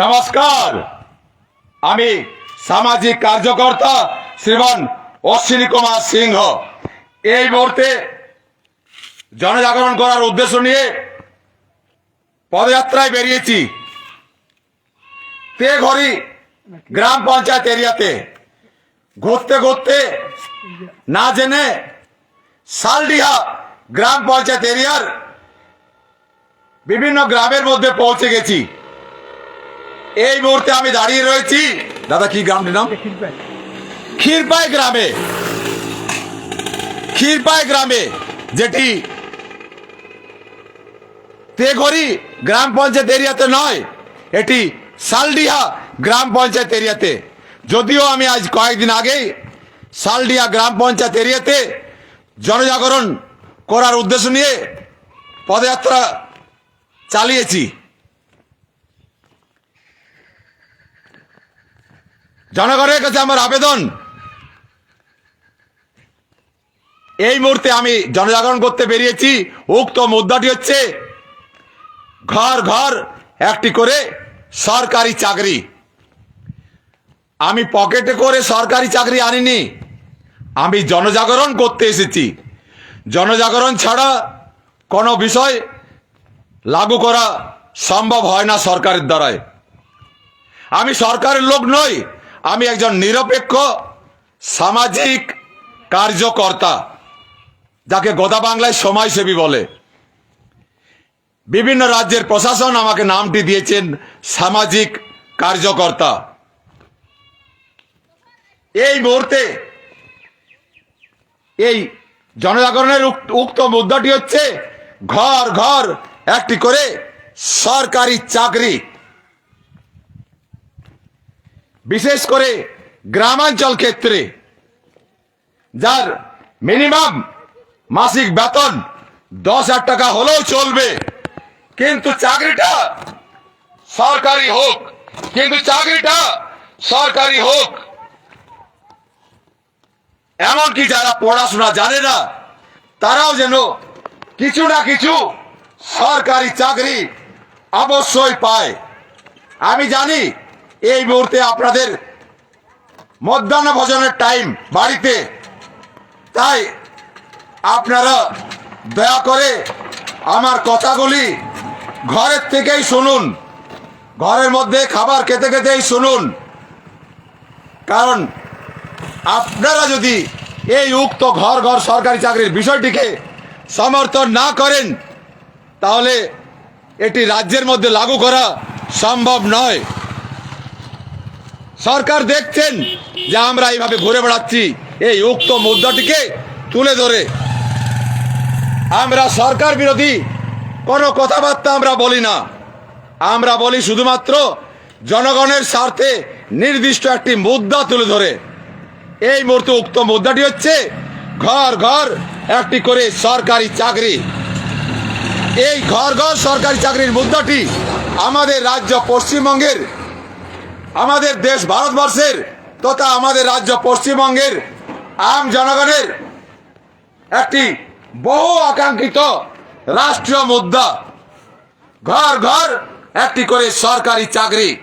নমস্কার। আমি সামাজিক কার্যকর্তা শ্রীমান অশ্বিনী কুমার সিংহ। এই মুহূর্তে জনজাগরণ করার উদ্দেশ্য নিয়ে পদযাত্রায় বেরিয়েছি। তেঘরি গ্রাম পঞ্চায়েত এরিয়াতে ঘুরতে ঘুরতে না জেনে সালডিহা গ্রাম পঞ্চায়েত এরিয়ার বিভিন্ন গ্রামের মধ্যে পৌঁছে গেছি। এই মুহূর্তে আমি দাঁড়িয়ে রয়েছি। দাদা, কি গ্রামটির নাম? ক্ষীরপাই গ্রামে। ক্ষীরপাই গ্রামে, যেটি তেঘরি গ্রাম পঞ্চায়েত এরিয়াতে নয়, এটি সালডিহা গ্রাম পঞ্চায়েত এরিয়াতে। যদিও আমি আজ কয়েকদিন আগেই সালডিহা গ্রাম পঞ্চায়েত এরিয়াতে জনজাগরণ করার উদ্দেশ্য নিয়ে পদযাত্রা চালিয়েছি। জনগণের কাছে আমার আবেদন। এই মুহূর্তে আমি জনজাগরণ করতে বেরিয়েছি। উক্ত মুদ্রাটি হচ্ছে ঘর ঘর একটি করে সরকারি চাকরি। আমি পকেটে করে সরকারি চাকরি আনিনি। আমি জনজাগরণ করতে এসেছি। জনজাগরণ ছাড়া কোনো বিষয় লাগু করা সম্ভব হয় না সরকারের দ্বারায়। আমি সরকারের লোক নই আমি একজন নিরপেক্ষ, সামাজিক কার্যকর্তা, যাকে গোদা বাংলায় সমাজসেবী বলে। বিভিন্ন রাজ্যের প্রশাসন আমাকে নামটি দিয়েছেন, সামাজিক কার্যকর্তা। এই মুহূর্তে এই জনজাগরণের উক- উক্ত মুদ্রাটি হচ্ছে ঘর ঘর, একটি করে সরকারি চাকরি। বিশেষ করে গ্রামাঞ্চল ক্ষেত্রে, যার মিনিমাম মাসিক বেতন দশ হাজার টাকা হলেও চলবে, কিন্তু চাকরিটা সরকারি হোক, কিন্তু চাকরিটা সরকারি হোক। এমনকি যারা পড়াশোনা জানে না, তারাও যেন কিছু না কিছু সরকারি চাকরি অবশ্যই পায়। আমি জানি এই মুহূর্তে আপনাদের মধ্যাহ্ন ভোজনের টাইম বাড়িতে। তাই আপনারা দয়া করে আমার কথাগুলি ঘরের থেকেই শুনুন। ঘরের মধ্যে খাবার খেতে খেতেই শুনুন। কারণ আপনারা যদি এই উক্ত ঘর ঘর সরকারি চাকরির বিষয়টিকে সমর্থন না করেন, তাহলে এটি রাজ্যের মধ্যে লাগু করা সম্ভব নয়। সরকার দেখছেন যে আমরা এইভাবে ঘুরে বেড়াচ্ছি, এই উক্ত মুদ্রাটিকে তুলে ধরে। আমরা সরকার বিরোধী, কোনো কথাবার্তা আমরা বলি না। আমরা বলি শুধুমাত্র জনগণের স্বার্থে নির্দিষ্ট একটি মুদ্রা তুলে ধরে। এই মুহূর্তে উক্ত মুদ্রাটি হচ্ছে ঘর ঘর একটি করে সরকারি চাকরি। এই ঘর ঘর সরকারি চাকরির মুদ্রাটি আমাদের রাজ্য পশ্চিমবঙ্গের আমাদের দেশ ভারতবর্ষের তথা আমাদের রাজ্য পশ্চিমবঙ্গের আম জনগণের একটি বহু আকাঙ্ক্ষিত রাষ্ট্রীয় মুদ্রা। ঘর ঘর একটি করে সরকারি চাকরি।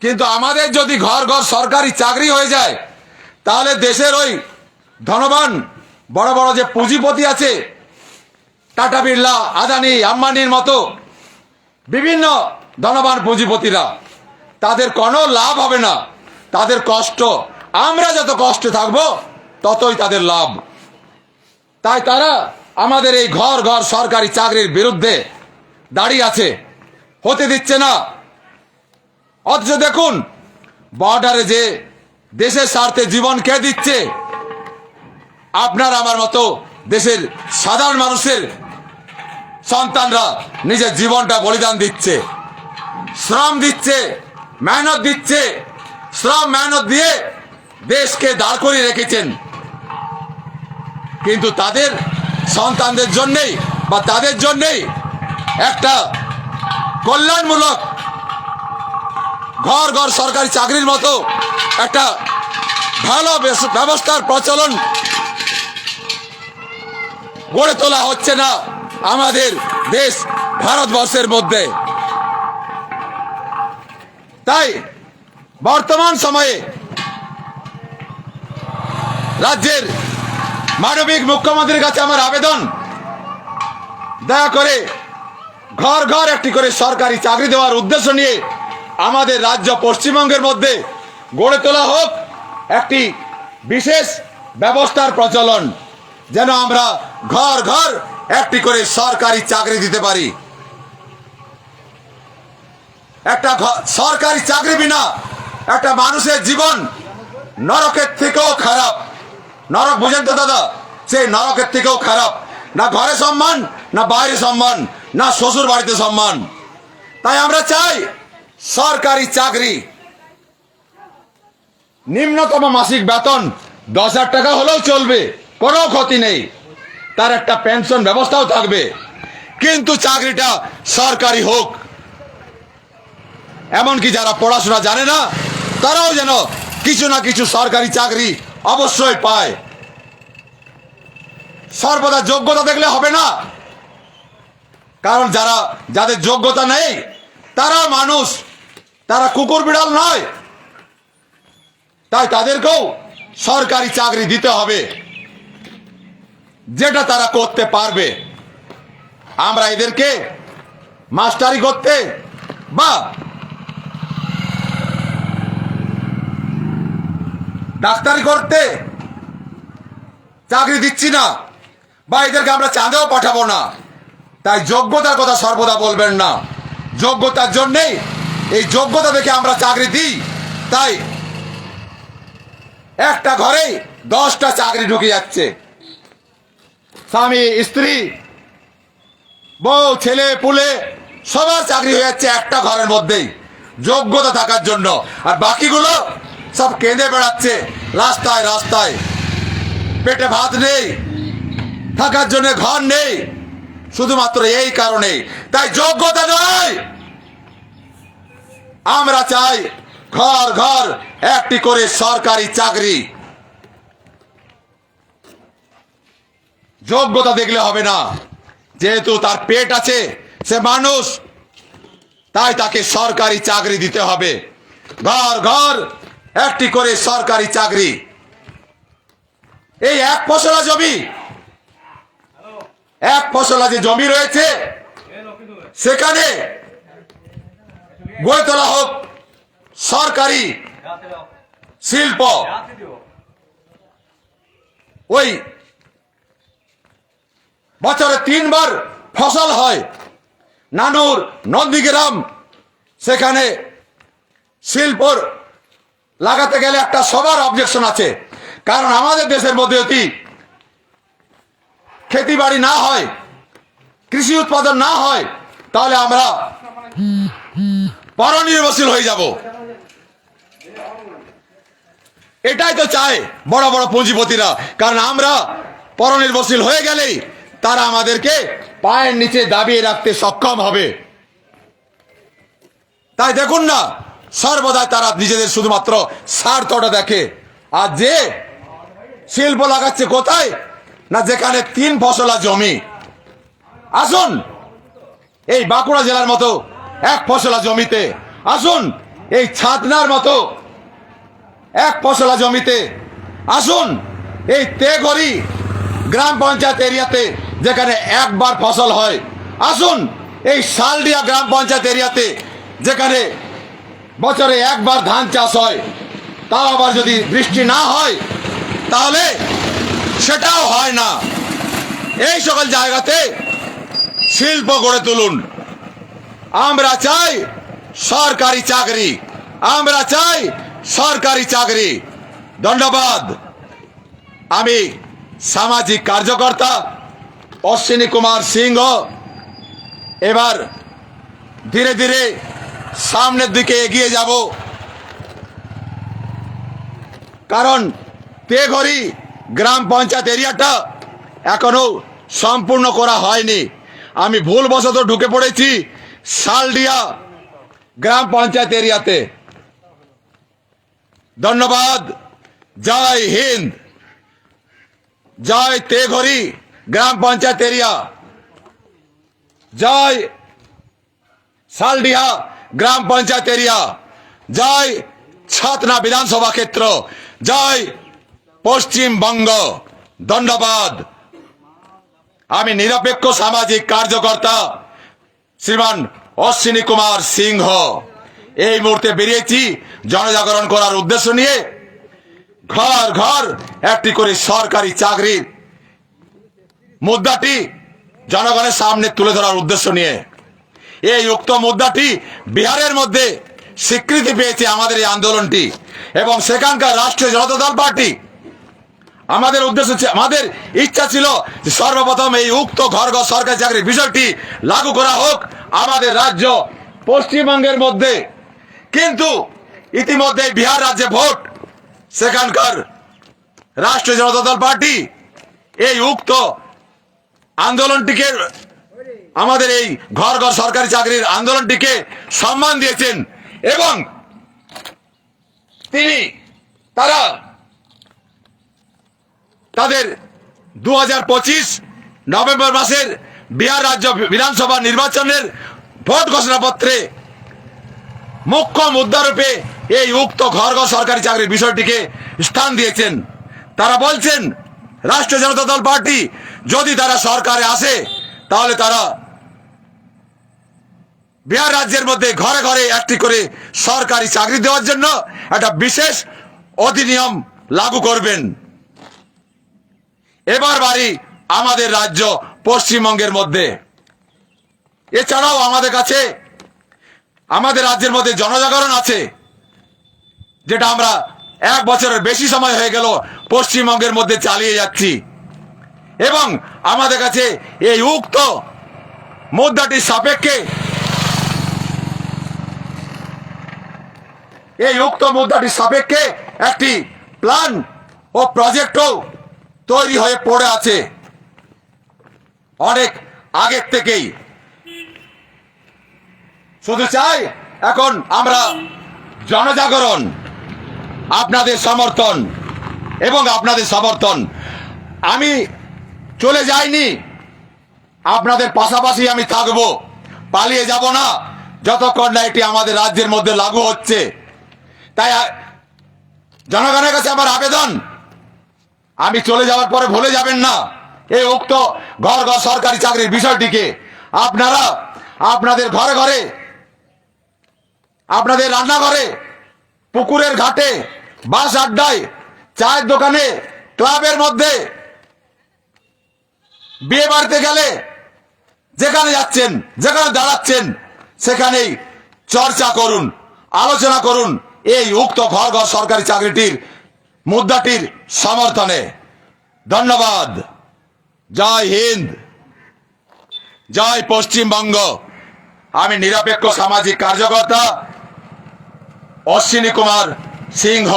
কিন্তু আমাদের যদি ঘর ঘর সরকারি চাকরি হয়ে যায়, তাহলে দেশের ওই ধনবান বড় বড় যে পুঁজিপতি আছে, টাটা বিড়লা, আদানি, আম্বানির মতো বিভিন্ন ধনবান পুঁজিপতিরা। তাদের কোনো লাভ হবে না। তাদের কষ্ট, আমরা যত কষ্টে থাকব, ততই তাদের লাভ। তাই তারা আমাদের এই ঘর ঘর সরকারি চাকরির বিরুদ্ধে দাঁড়িয়ে আছে। হতে দিচ্ছে না। অথচ দেখুন বর্ডারে যে দেশের স্বার্থে জীবন কে দিচ্ছে, আপনার আমার মতো দেশের সাধারণ মানুষের সন্তানরা নিজের জীবনটা বলিদান দিচ্ছে, শ্রম দিচ্ছে। মেহনত দিচ্ছে, শ্রম মেহনত দিয়ে দেশকে দাঁড় করিয়ে রেখেছেন। কিন্তু তাদের সন্তানদের জন্যেই বা তাদের জন্যেই একটা কল্যাণমূলক ঘর ঘর সরকারি চাকরির মতো একটা ভালো ব্যবস্থার প্রচলন গড়ে তোলা হচ্ছে না আমাদের দেশ ভারতবর্ষের মধ্যে। তাই বর্তমান সময়ে রাজ্যের মানবিক মুখ্যমন্ত্রীর কাছে আমার আবেদন। দয়া করে ঘর ঘর একটি করে সরকারি চাকরি দেওয়ার উদ্দেশ্য নিয়ে আমাদের রাজ্য পশ্চিমবঙ্গের মধ্যে গড়ে তোলা হোক একটি বিশেষ ব্যবস্থার প্রচলন, যেন আমরা ঘর ঘর একটি করে সরকারি চাকরি দিতে পারি। একটা সরকারি চাকরি বিনা একটা মানুষের জীবন নরকের থেকেও খারাপ। নরক বোঝেন তো দাদা, সেই নরকের থেকেও খারাপ। না ঘরে সম্মান, না বাইরে সম্মান, না শ্বশুর বাড়িতে সম্মান। তাই আমরা চাই সরকারি চাকরি। নিম্নতম মাসিক বেতন দশ হাজার টাকা হলেও চলবে, কোনো ক্ষতি নেই। তার একটা পেনশন ব্যবস্থাও থাকবে। কিন্তু চাকরিটা সরকারি হোক এমনকি যারা পড়াশোনা জানে না, তারাও যেন কিছু না কিছু সরকারি চাকরি অবশ্যই পায়। সর্বদা যোগ্যতা দেখলে হবে না। কারণ যারা, যাদের যোগ্যতা নেই, তারা মানুষ, তারা কুকুর বিড়াল নয়। তাই তাদেরকেও সরকারি চাকরি দিতে হবে। যেটা তারা করতে পারবে। আমরা এদেরকে মাস্টারি করতে বা ডাক্তারি করতে। চাকরি দিচ্ছি না। বা এদেরকে আমরা চাঁদেও পাঠাবো না। তাই যোগ্যতার কথা সর্বদা বলবেন না। যোগ্যতার জন্যেই এই যোগ্যতা দেখে আমরা চাকরি দিই। তাই একটা ঘরেই দশটা চাকরি ঢুকে যাচ্ছে। স্বামী, স্ত্রী, বউ, ছেলে, পুলে সবার চাকরি হয়ে যাচ্ছে একটা ঘরের মধ্যেই। যোগ্যতা থাকার জন্য। আর বাকিগুলো সব কেঁদে বেড়াচ্ছে। রাস্তায় রাস্তায়। পেটে ভাত নেই। থাকার জন্য ঘর নেই। শুধুমাত্র এই কারণে। তাই যোগ্যতা নয়। আমরা চাই ঘর ঘর, একটি করে সরকারি চাকরি। যোগ্যতা দেখলে হবে না। যেহেতু তার পেট আছে, সে মানুষ। তাই তাকে সরকারি চাকরি দিতে হবে। ঘর ঘর একটি করে সরকারি চাকরি। এই এক ফসলা জমি, এক ফসলা যে জমি রয়েছে, সেখানে গড়ে তোলা হোক সরকারি শিল্প। ওই বছরে তিনবার ফসল হয়। নানুর নন্দীগ্রাম, সেখানে শিল্পর লাগাতে গেলে একটা সবার অবজেকশন আছে। কারণ আমাদের দেশের মধ্যে যদি খেতি বাড়ি না হয়, কৃষি উৎপাদন না হয়, তাহলে আমরা পরনির্ভরশীল হয়ে যাব। এটাই তো চায় বড় বড় পুঁজিপতিরা। কারণ আমরা পরনির্ভরশীল হয়ে গেলেই তারা আমাদেরকে পায়ের নিচে দাবিয়ে রাখতে সক্ষম হবে। তাই দেখুন না সর্বদাই তারা নিজেদের শুধুমাত্র স্বার্থটা দেখে। আর যে শিল্প লাগাচ্ছে কোথায়? না যেখানে তিন ফসলা জমি। আসুন, এই বাঁকুড়া জেলার মতো এক ফসলা জমিতে, আসুন, এই ছাতনার মতো এক ফসলা জমিতে, আসুন, এই তেঘরি গ্রাম পঞ্চায়েত এরিয়াতে যেখানে একবার ফসল হয়, আসুন, এই শালডিয়া গ্রাম পঞ্চায়েত এরিয়াতে যেখানে বছরে একবার ধান চাষ হয়, তাও আবার যদি বৃষ্টি না হয়, তাহলে সেটাও হয় না। এই সকল জায়গাতে শিল্প গড়ে তুলুন। আমরা চাই সরকারি চাকরি, আমরা চাই সরকারি চাকরি। ধন্যবাদ। আমি সামাজিক কার্যকর্তা অশ্বিনী কুমার সিংহ। এবার ধীরে ধীরে সামনের দিকে এগিয়ে যাব। কারণ তেঘরি গ্রাম পঞ্চায়েত এরিয়াটা এখনও সম্পূর্ণ করা হয়নি। আমি ভুলবশত ঢুকে পড়েছি শালডিয়া গ্রাম পঞ্চায়েত এরিয়াতে। ধন্যবাদ। জয় হিন্দ। জয় তে তেঘরি গ্রাম পঞ্চায়েত এরিয়া। জয় শালডিহা গ্রাম পঞ্চায়েত এরিয়া। জয় ছাতনা বিধানসভা ক্ষেত্র। জয় পশ্চিমবঙ্গ দণ্ডবাদ। আমি নিরপেক্ষ সামাজিক কার্যকর্তা শ্রীমান অশ্বিনী কুমার সিংহ। এই মুহূর্তে বেরিয়েছি জনজাগরণ করার উদ্দেশ্য নিয়ে। ঘর ঘর, একটি করে সরকারি চাকরির মুদ্রাটি জনগণের সামনে তুলে ধরার উদ্দেশ্য নিয়ে। এই উক্ত মুদ্রাটি বিহারের মধ্যে স্বীকৃতি পেয়েছে আমাদের এই আন্দোলনটি। এবং সেখানকার রাষ্ট্রীয় জনতা দল পার্টি, আমাদের উদ্দেশ্য ছি- আমাদের ইচ্ছা ছিল সর্বপ্রথম এই উক্ত ঘর ঘর সরকারি চাকরির বিষয়টি লাগু করা হোক আমাদের রাজ্য পশ্চিমবঙ্গের মধ্যে। কিন্তু ইতিমধ্যে বিহার রাজ্যে ভোট, সেখানকার রাষ্ট্রীয় জনতা দল পার্টি এই উক্ত আন্দোলনটিকে আমাদের এই ঘর ঘর সরকারি চাকরির আন্দোলনটিকে সম্মান দিয়েছেন এবং তিনি, তারা তাদের দু হাজার পঁচিশ নভেম্বর মাসের বিহার রাজ্য বিধানসভা নির্বাচনের ভোট ঘোষণাপত্রে মুখ্য মুদ্রারূপে এই উক্ত ঘর ঘর সরকারি চাকরির বিষয়টিকে স্থান দিয়েছেন। তারা বলছেন, রাষ্ট্রীয় জনতা দল পার্টি যদি তারা সরকারে আসে, তাহলে তারা বিহার রাজ্যের মধ্যে ঘরে ঘরে একটি করে সরকারি চাকরি দেওয়ার জন্য একটা বিশেষ অধিনিয়ম লাগু করবেন। এবার বাড়ি আমাদের রাজ্য পশ্চিমবঙ্গের মধ্যে। এছাড়াও আমাদের কাছে, আমাদের রাজ্যের মধ্যে জনজাগরণ আছে, যেটা আমরা এক বছরের বেশি সময় হয়ে গেল পশ্চিমবঙ্গের মধ্যে চালিয়ে যাচ্ছি। এবং আমাদের কাছে এই উক্ত মুদ্রাটির সাপেক্ষে এই উক্ত মুদ্রাটির সাপেক্ষে একটি প্ল্যান ও প্রজেক্টও তৈরি হয়ে পড়ে আছে। অনেক আগের থেকেই। শুধু চাই এখন আমরা জনজাগরণ, আপনাদের সমর্থন এবং আপনাদের সমর্থন। আমি চলে যাইনি, আপনাদের পাশাপাশি আমি থাকব, পালিয়ে যাব না, যতক্ষণ না এটি আমাদের রাজ্যের মধ্যে লাগু হচ্ছে। তাই জনগণের কাছে আমার আবেদন। আমি চলে যাওয়ার পরে ভুলে যাবেন না। এই উক্ত ঘর ঘর সরকারি চাকরির বিষয়টিকে আপনারা আপনাদের ঘরে ঘরে, আপনাদের রান্নাঘরে, পুকুরের ঘাটে, বাস আড্ডায়, চায়ের দোকানে, ক্লাবের মধ্যে, বিয়ে বাড়িতে গেলে যেখানে যাচ্ছেন, যেখানে দাঁড়াচ্ছেন, সেখানেই চর্চা করুন, আলোচনা করুন এই উক্ত ঘর ঘর সরকারি চাকরিটির মুদ্রাটির সমর্থনে। ধন্যবাদ। জয় হিন্দ। জয় পশ্চিমবঙ্গ। আমি নিরপেক্ষ সামাজিক কার্যকর্তা অশ্বিনী কুমার সিংহ।